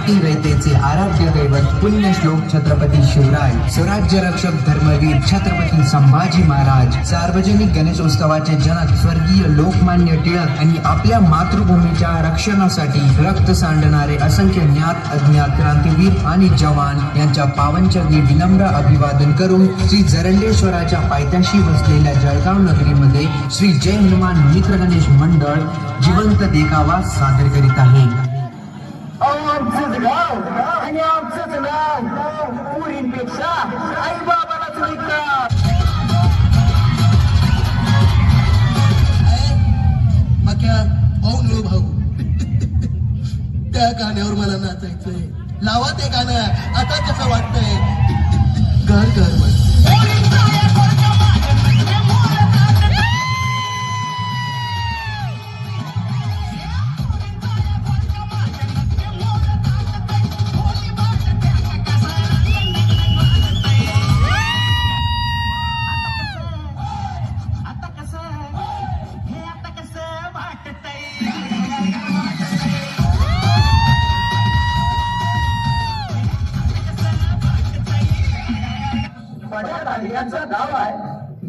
मराठी रयतेचे आराध्य दैवत पुण्यश्लोक छत्रपती शिवराय स्वराज्य रक्षक धर्मवीर छत्रपती संभाजी महाराज सार्वजनिक गणेशोत्सवाचे जनक स्वर्गीय लोकमान्य टिळक आणि आपल्या मातृभूमीच्या रक्षणासाठी रक्त सांडणारे असंख्य ज्ञात अज्ञात क्रांतीवीर आणि जवान यांच्या पावनचरणी विनम्र अभिवादन करून श्री जरंडेश्वराच्या पायथ्याशी बसलेल्या जळगाव नगरीमध्ये श्री जय हनुमान मित्र गणेश मंडळ जिवंत देखावा सादर करीत आहे. आमचंच गाव. आणि आमचंच नाव. पुरींपेक्षा आई बाबालाच विकतात मक्या भाऊ नो भाऊ. त्या गाण्यावर मला नाचायचंय. लावा ते गाणं. आता कसं वाटतंय? घर घर. यांचं गाव आहे.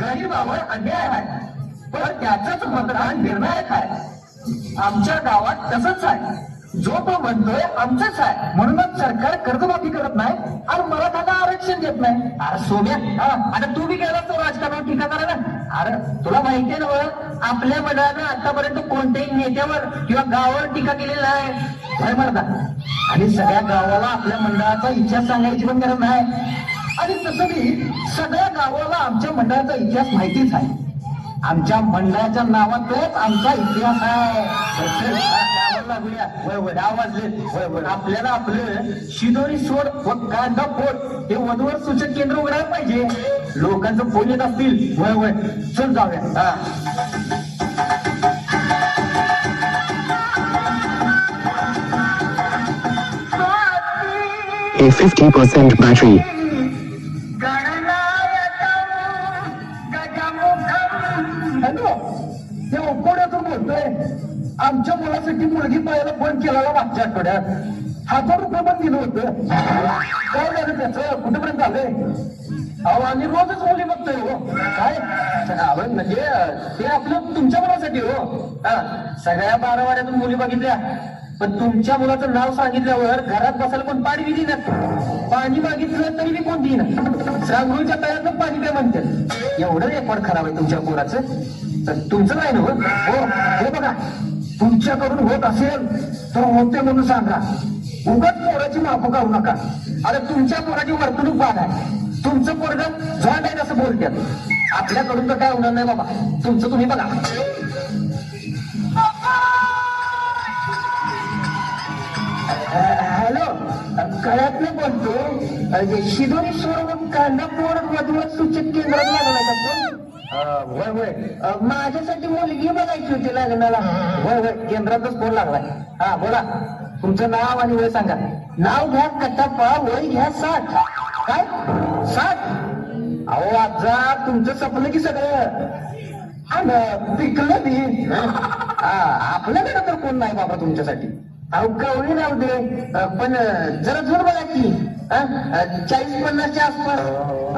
गरीबावर अन्याय आहे. पण त्याचंच मतदान निर्णायक आहे. आमच्या गावात तसंच आहे. जो तो म्हणतोय आमचंच आहे. म्हणूनच सरकार कर्जमाफी करत नाही आणि मराठाला आरक्षण देत नाही. अरे सोम्या आता तू बी गेला तो राजकारणावर टीका करायला अरे तुला माहितीये ना आपल्या मंडळानं आतापर्यंत कोणत्याही नेत्यावर किंवा गावावर टीका केलेली नाही. काय म्हणता. आणि सगळ्या गावाला आपल्या मंडळाचा इतिहास सांगायची पण गरज नाही. आणि तसं सगळ्या गावाला आमच्या मंडळाचा इतिहास माहितीच आहे. आमच्या मंडळाच्या नावातच आमचा इतिहास आहे. लागूया. वय आपल्याला आपलं शिदोरी सोड व कांदा फोड हे वधूवर सूचक केंद्र उघडायला पाहिजे. लोकांचं फोन येत असतील. वय वय. चल जाऊया. हा. A 50% battery. आमच्या मुलासाठी मुलगी पाहायला फोन केला मागच्या आठवड्यात हजार रुपये पण दिलं होतं. काय झालं त्याचं? कुठेपर्यंत आलंय? अहो आम्ही रोजच मुली बघतोय हो. काय? म्हणजे ते आपलं तुमच्या मुलासाठी हो. हा सगळ्या बारावाड्यातून मुली बघितल्या. पण तुमच्या मुलाचं नाव सांगितल्यावर घरात बसायला कोण पाणी बी देणार पाणी मागितलं तरी मी कोण देईन. रांगोळीच्या तळ्यातलं पाणी काय म्हणतात एवढं रेकॉर्ड खराब आहे तुमच्या पोराचं. तर तुमचं नाही ना हो? हो हे बघा. तुमच्याकडून होत असेल तर होते म्हणून सांगा. उगत पोराची माफ करू नका. अरे तुमच्या पोराची वर्तणूक बाद आहे. तुमचं पोरग झोंड आहे असं बोलत्यात आपल्याकडून तर काय होणार नाही बाबा. तुमचं तुम्ही बघा. हॅलो कळ्यातलं बोलतो अ, शिदोरी सोडून कांदा पोर मधुर सूचित केंद्रात लागला का होय होय माझ्यासाठी मुलगी बघायची होती लग्नाला. होय होय केंद्रातच फोन लागलाय. हा बोला. तुमचं नाव आणि वय सांगा. नाव घ्या कटप्पा वय घ्या साठ. काय? साठ. अहो आजा तुमचं सपनं की सगळं. आणि पिकलं ती हा आपल्याकडे तर कोण नाही बाबा तुमच्यासाठी. अहो कवळी राहू दे. पण जरा जोर बघा की. चाळीस पन्नासच्या आसपास.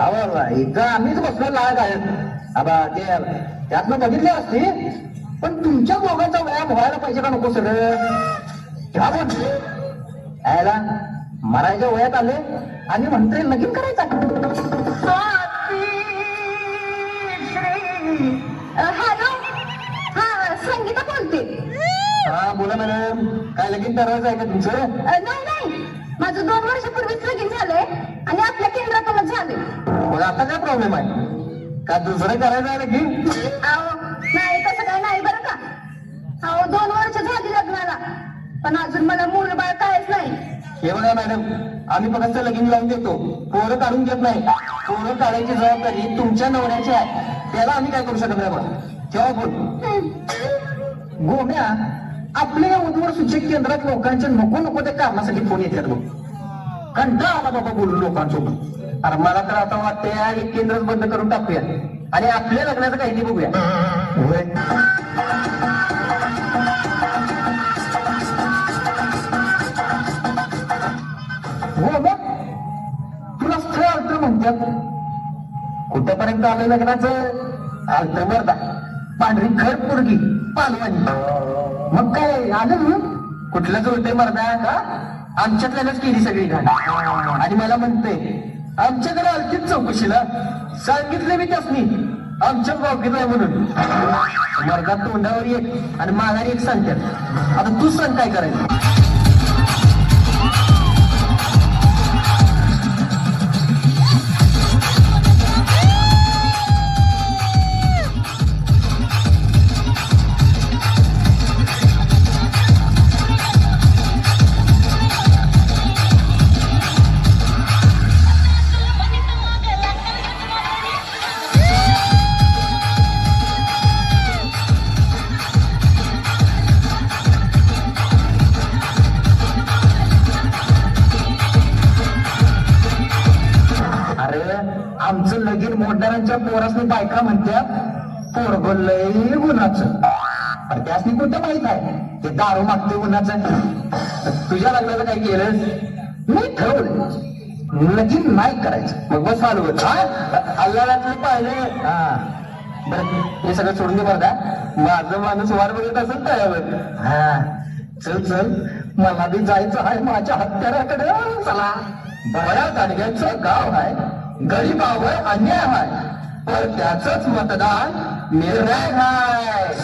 अहो इथं आम्हीच बसलो लाग आहेत आबा ते त्यातनं बघितले असते पण तुमच्या दोघांचा व्यायाम व्हायला पाहिजे का नको सगळं? बोल यायला मरायच्या वयात आले आणि म्हणते लगीन करायचा. हा संगीता बोलते हा बोला मॅडम. काय लगीन करायचं आहे का तुमचं? नाही नाही माझं दोन वर्षापूर्वीच लगीन झालंय आणि आपल्या केंद्रातूनच झाले मग आता काय प्रॉब्लेम आहे? का दुसरं करायचं आहे लगीन अहो नाही तसं काय नाही बरं का. अहो दोन वर्ष झाली लग्नाला पण अजून मला मूल बाळ कायच नाही. हे बघा मॅडम आम्ही फक्त लगीन लावून देतो. पोरं काढून घेत नाही. पोरं काढायची जबाबदारी तुमच्या नवऱ्याची आहे. त्याला आम्ही काय करू शकत नाही बघा. तेव्हा बोल गोम्या आपल्या या वधूवर सूचक केंद्रात लोकांच्या नको नको त्या कारणासाठी फोन येतात बघ. कंटाळा आला बाबा बोलून लोकांसोबत. अरे मला तर आता वाटतंय यार एक केंद्रच बंद करून टाकूया. आणि आपल्या लग्नाचं काही ते बघूया. हो मग? तुला स्थळ अर्थ म्हणतात. कुठपर्यंत आलं लग्नाचं? अर्थ मरदा. पांढरी खर पोरगी पालवानी. मग काय आलं ना? कुठलं जुळते मरदा? का आमच्यातल्यानंच केली सगळी घाण. आणि मला म्हणते आमच्याकडे आलतीच चौकशीला सांगितले मी त्यासनी. आमच्या गावकीत आहे म्हणून. वर्गात तोंडावर एक आणि माघारी एक सांगतात आता तू सांग काय करायचं? मोडणाऱ्यांच्या पोरासनी बायका म्हणतात पोरग लय गुन्हाचं अरे त्यासनी कुठं माहीत आहे. ते दारू मागते गुन्हाचं तुझ्या लग्नाचं काय केलं? मी ठरवलं. लगीन नाही करायचं. मग बस चालू अल्लाला पाहिजे हा. बरं हे सगळं सोडून दे बरं का माझं माणूस वाट बघत असेल तयावर हा. चल चल. मला बी जायचं आहे माझ्या हत्याराकडे. चला. बऱ्या दांडग्यांचं गाव आहे. गरीबावर अन्याय आहे. तर त्याच मतदान निर्णय आहे.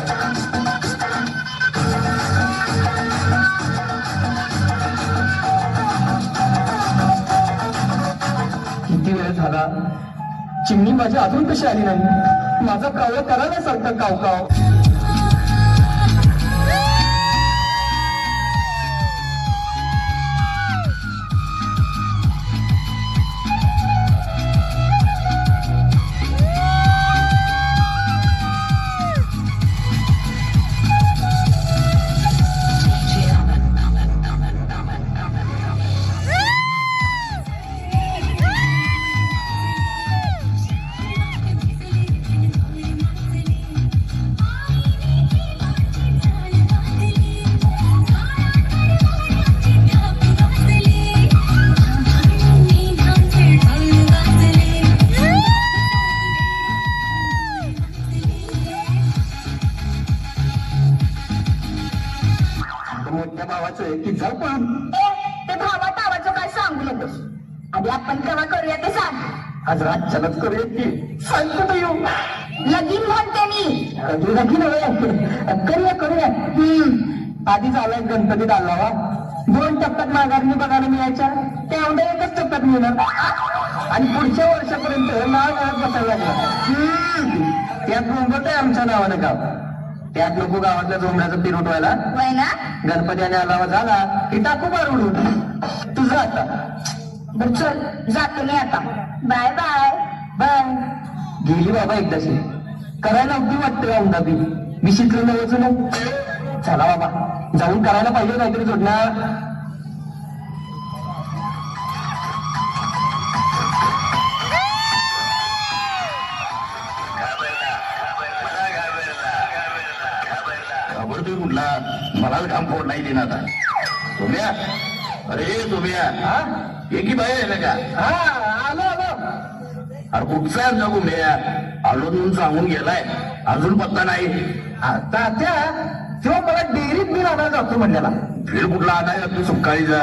किती वेळ झाला? चिमणी माझी अजून कशी आली नाही? माझा कावळ करायला सांगतं काव काव. रातच्यालाच करूया की सांग कुठं येऊ लगीन म्हणते मी. लगीन करूया करूया. हम्म. आधी झालाय गणपतीत आलावा दोन टप्प्यात माघारणी बघायला मिळायच्या. तेवढ्या एकच टप्प्यात मिळणार. आणि पुढच्या वर्षापर्यंत नाव गावात बसायला लागला त्यात मुंबत आहे आमच्या नावानं गाव. त्यात नको गावातल्या जोमड्याचं पीर उठवायला. वय ना? गणपतीने आलावा झाला की टाकू बार उडून तुझं आता. बर चल. जातो मी आता. Bye bye. बाय गेली बाबा एकदाशी. करायला अगदी वाटतं का बी मी शिकलो नव्हतं ना चला बाबा. जाऊन करायला पाहिजे काहीतरी जोडणार. कुठला? मलाच घाम फोड नाही देणार आता. तुम्ही अरे तुम्ही हा? एकी बाहेर आहे ना का? हा. अरे कुठचा आहे आलो म्हणून सांगून गेलाय. अजून पत्ता नाही. आ, तात्या तेव्हा मला डेअरीत बिल आणायला जातो म्हणल्याला फिर कुठला आणाय तू सुकाळीचा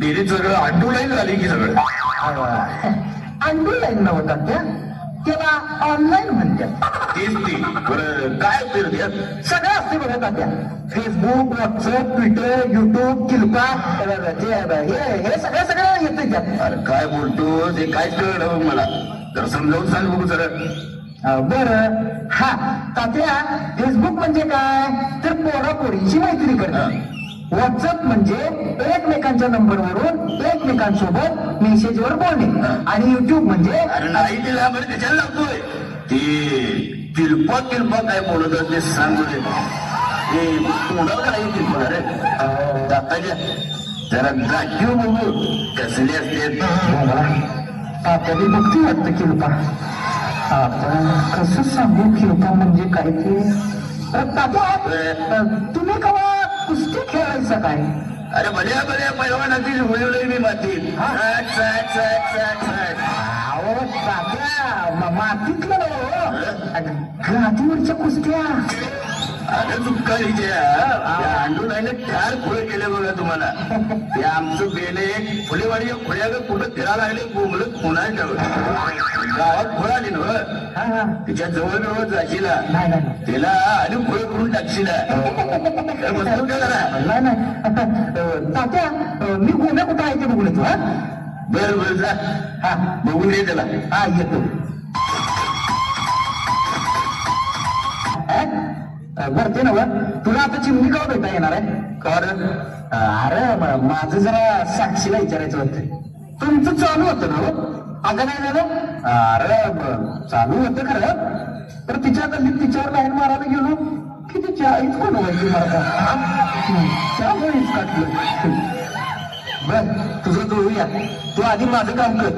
डेरीत सगळं अंडू लाईन झाली की सगळं. अंडू लाईन नव्हतं तात्या त्याला ऑनलाईन म्हणतात. तेच ती. बरं काय त्यात सगळं असते बघा Tatya. Facebook WhatsApp Twitter YouTube किल्पा हे सगळं सगळं येतं त्यात. अरे काय बोलतो ते काय बघ मला. जर समजावून सांग बघू सर बर. हा तात्या फेसबुक म्हणजे काय? तर पोरा पोरीची मैत्री करणं. व्हॉट्सअप म्हणजे एकमेकांच्या नंबरवरून एकमेकांसोबत मेसेजवर बोलणे. आणि युट्यूब म्हणजे अरे नाही ते बरं त्याच्याला लागतोय ते किल्पा किल्पा काय बोलत असते सांग बरे. ते तोंडावर नाही किल्पा रे दाताच्या जरा दाखव बघू. कसले असते? बी बघती वाटतं किल्पा आता कसं सांगू किल्पा म्हणजे काय ते? तुम्ही कवा कुस्ती खेळायचं काय? अरे भल्या भल्या पैलवानाचीच उडवलंय मी मातीत. अहो तात्या मातीतलं ना हो. गादीवरच्या कुस्त्या. त्या अंडून आहे ना चार खुळे केले बघा तुम्हाला. ते आमचं बेले फुलेवाडी खुळ्या कुठं फिरायला लागले? बोंबलत पुन्हा गावात खुळ आली ना हा? हा तिच्या जवळ जवळ जाशीला. नाही नाही नाही. तिला आणि खुळे करून टाकशीला. जरा. नाही तात्या मी गोम्या कुठं आहे ते बघून येतो हा? बर बर जा. हा. बघून ये त्याला. हा येतो. भरते ना व? तुला आता चिमणी का भेटा येणार आहे? कारण अरे माझं जरा साक्षीला विचारायचं होतं. तुमचं चालू होतं ना? अगं नाही झालं अरे चालू होतं खरं. तर तिच्या गल्लीत तिच्यावर लाईन मारायला गेलो. की तिची आईच कोण व्हायची मला त्यामुळेच काटलं बर तुझं जुळूया. तू आधी माझं काम कर.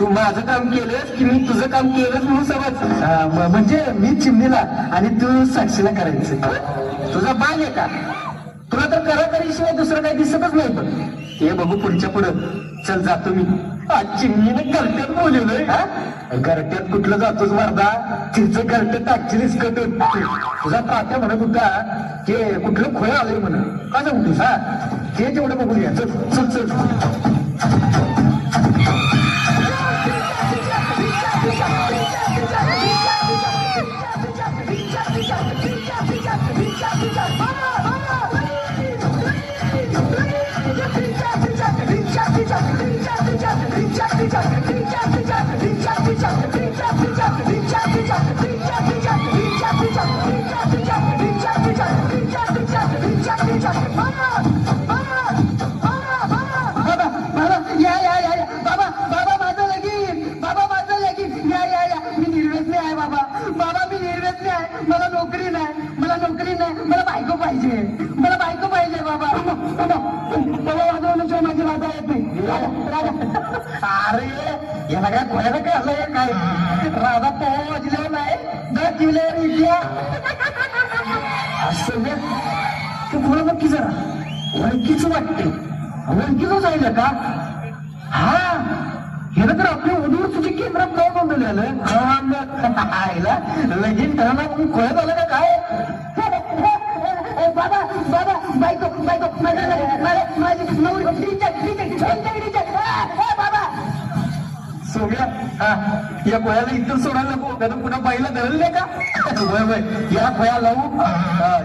तू माझं काम केलंस की मी तुझं काम केलंच म्हणून समज. म्हणजे मी चिमणीला आणि तू साक्षीला करायचं. तुझा बाल आहे का? तुला तर कराकरीशिवाय दुसरं काही दिसतच नाही. पण हे बघू पुढच्या पुढं. चल जातो मी. आज चिमणीने बोलवलं बोलवलंय हा? घरट्यात कुठलं जातोस मर्दा? तिचं घरट्यात टाकशील कट तुझा तात्या म्हणत होता की कुठलं खोय आलंय म्हण का सांगतोस हा? ते जेवढं बघू चल चल चल. अरे याला काय खोयाला काय आलं काय? राधा पोहा वाजल्यावर नाही दर किल्ल्यावर इथल्या असं ते बोला नक्की जरा. ओळखीच वाटते ओळखीच आहे का? हा. हे तर आपल्या उदूर तुझी केंद्रात काय नोंदवलेलं झालं आईला लगीन ठरणार म्हणून आलं का काय? बायको बायको माझं- माझं- माझी नवरी रिचार्ज रिचार्ज रिचार्ज रिचार्ज बाबा. सोम्या हा या खोयाला इथं सोडायला नको. कारण पुन्हा बाईला धरले का? वय वय. या खोया लावू.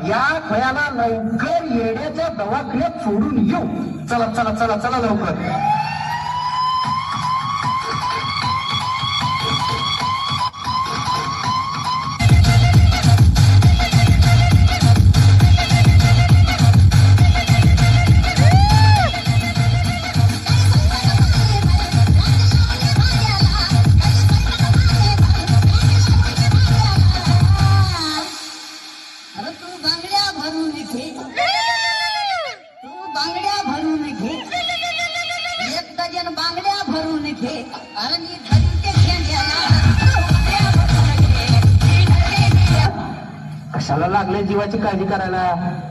या खोयाला लवकर येण्याच्या दवाखान्यात सोडून येऊ. चला चला चला चला लवकर. बांगड्या भरून घे. कशाला लागले जीवाची काळजी करायला?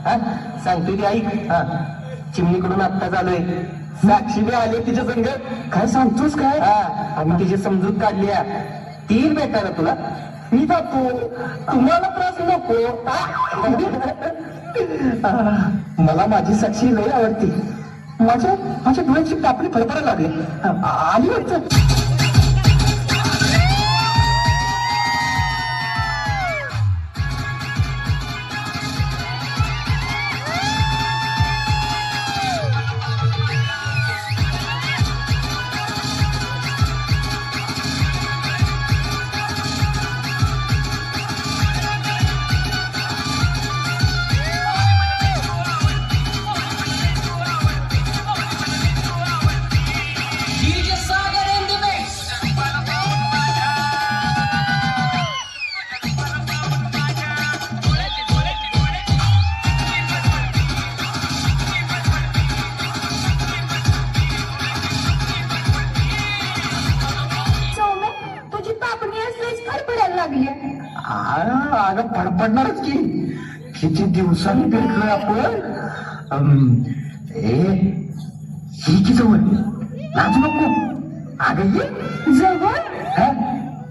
हा? सांगतो की ऐक. हा. चिमणीकडून आत्ता झालोय साक्षी बी आली तिच्या संग. काय सांगतोस काय? हा. आम्ही तिची समजूत काढली आहे. ती येईल भेटायला तुला. मी जातो. तुम्हाला त्रास नको. मला माझी साक्षी लय आवडते. माझ्या माझ्या डोळ्याची कापणी फडफडायला लागली. आली वाटतं? आ, अगं फडफडणारच की. किती दिवसांनी भेटलोय आपण? ए ही की जवळ? लाजू नको. अगं ये. जवळ?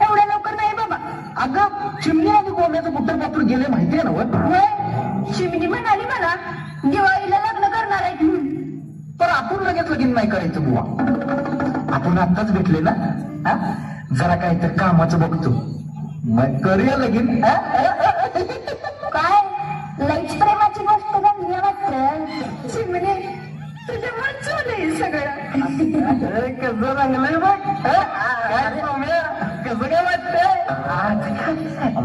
एवढ्या लवकर नाही बाबा. अगं चिमणी आणि गोम्याचं बुट्टर पात्र गेले माहितीये ना वर? चिमणी म्हणाली मला दिवाळीला लग्न करणार म्हणून पण आपण लगेच लगीन नाही करायचं बुवा. आपण आत्ताच भेटले ना? जरा काय तर कामाचं बघतो. करूया लगीन? काय? लईच प्रेमाची गोष्ट घडली वाटत चिमणे तुझ्या मत आहे सगळं. कसं रंगलंय बघ? कसं काय वाटतंय?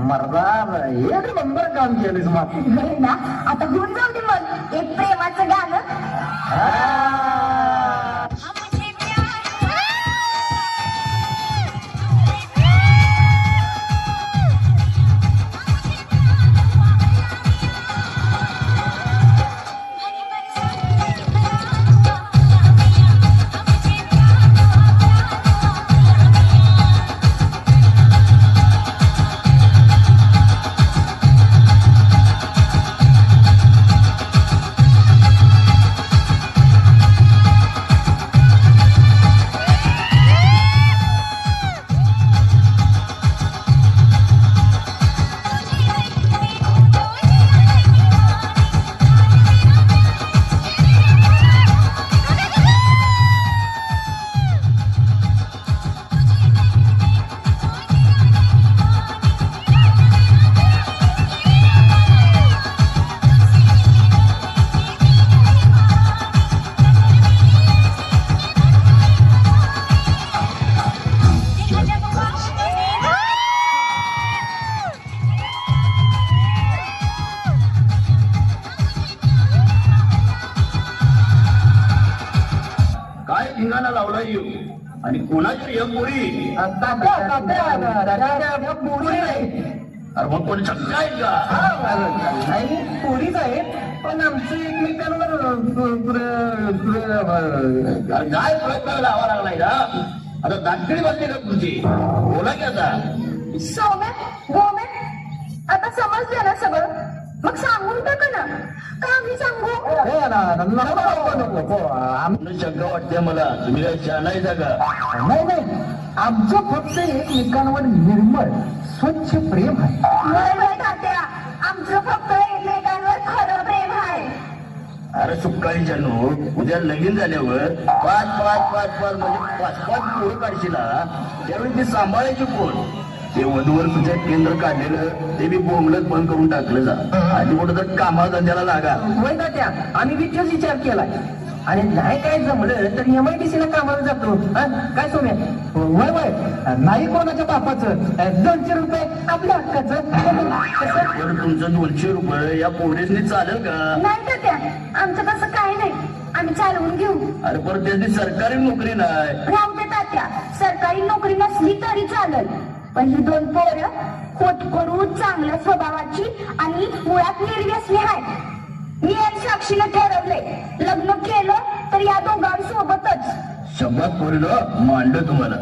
मर्दा एक नंबर काम केलीस मग ना? आता होऊन जाऊ दे मग. एक प्रेमाचं गाणं. तात्या तात्या पोरी नाही अरे मग कोणी छक्का आहे का? नाही पोरीच आहे पण आमचं एकमेकांवर काय प्रयत्न लावा लागलाय ना आता दाखली बसली का तुमची? बोला की आता. सौम्य गोमे आता समजलं ना सगळं? मग सांगून टाका ना. का मी सांगू? शंका वाटते मला. तुम्ही काय शहाणायचा का नाही नाही. आमचं फक्त एकमेकांवर निर्मळ स्वच्छ प्रेम आहे. वय तात्या. आमचं फक्त एकमेकांवर खरं प्रेम आहे. अरे सुकाळी जणू उद्या लगीन झाल्यावर पाच पाच पाच पाच म्हणजे पाच पाच पोरं काढशील ना, त्यावेळी ती सांभाळायची कोण? ते वधूवर तुझ्या केंद्र काढलेलं ते बी बोंबलत बंद करून टाकलं जा. आधी कुठं तर कामाला धंद्याला लागा. वय तात्या आम्ही विचार विचार केलाय. आणि नाही काय जमलं तर एम आय डी सी ला कामाला जातो. हा? काय सोम्या? वय वय नाही कोणाच्या बापाचं. दोनशे रुपये आपल्या हक्काचं? तर तुमचं दोनशे रुपये या पोलिसनी चालेल का? नाही तात्या आमचं तसं काही नाही. आम्ही चालवून घेऊ. अरे परत त्याची सरकारी नोकरी नाही. राहू दे तात्या. सरकारी नोकरी नसली तरी चालेल. पण ही दोन पोरं खोटकरू चांगल्या स्वभावाची आणि मुळात निर्व्यसनी आहेत. मी एक साक्षीने ठरवलंय लग्न केलं तर या दोघांसोबतच. शंभर पोरीनं मांडलं तुम्हाला.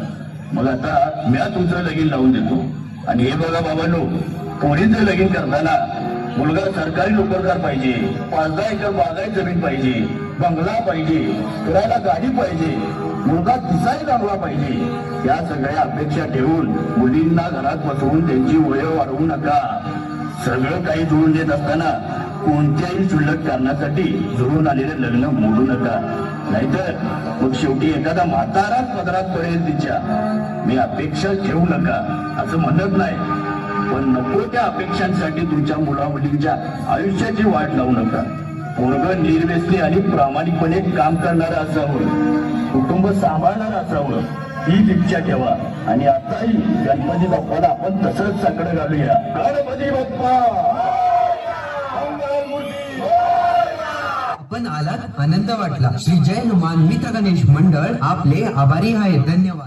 मग आता मी तुमचं लगीन लावून देतो. आणि हे बघा बाबांनो पोरीचं लगीन करताना मुलगा सरकारी नोकरदार पाहिजे पाच दहा एकर बागायत जमीन पाहिजे बंगला पाहिजे फिरायला गाडी पाहिजे मुलगा दिसाही चांगला पाहिजे. या सगळ्या अपेक्षा ठेवून मुलींना घरात बसवून त्यांची वय वाढवू नका. सगळं काही जुळून देत असताना कोणत्याही शुल्लक कारणासाठी जुळून आलेलं लग्न मोडू नका. नाहीतर मग शेवटी एखादा म्हाताराच पदरात पडेल तिच्या. मी अपेक्षा ठेवू नका असं म्हणत नाही. पण नको त्या अपेक्षांसाठी तुमच्या मुला मुलींच्या आयुष्याची वाट लावू नका. पोरग निर्व्यसनी आणि प्रामाणिकपणे काम करणारं असावं. कुटुंब सांभाळणारं असावं. हीच इच्छा ठेवा. आणि आताही गणपती बाप्पाला आपण तसंच साकडं घालूया. गणपती बाप्पा! आपण आलात आनंद वाटला. श्री जैन हनुमान गणेश मंडळ आपले आभारी आहे धन्यवाद.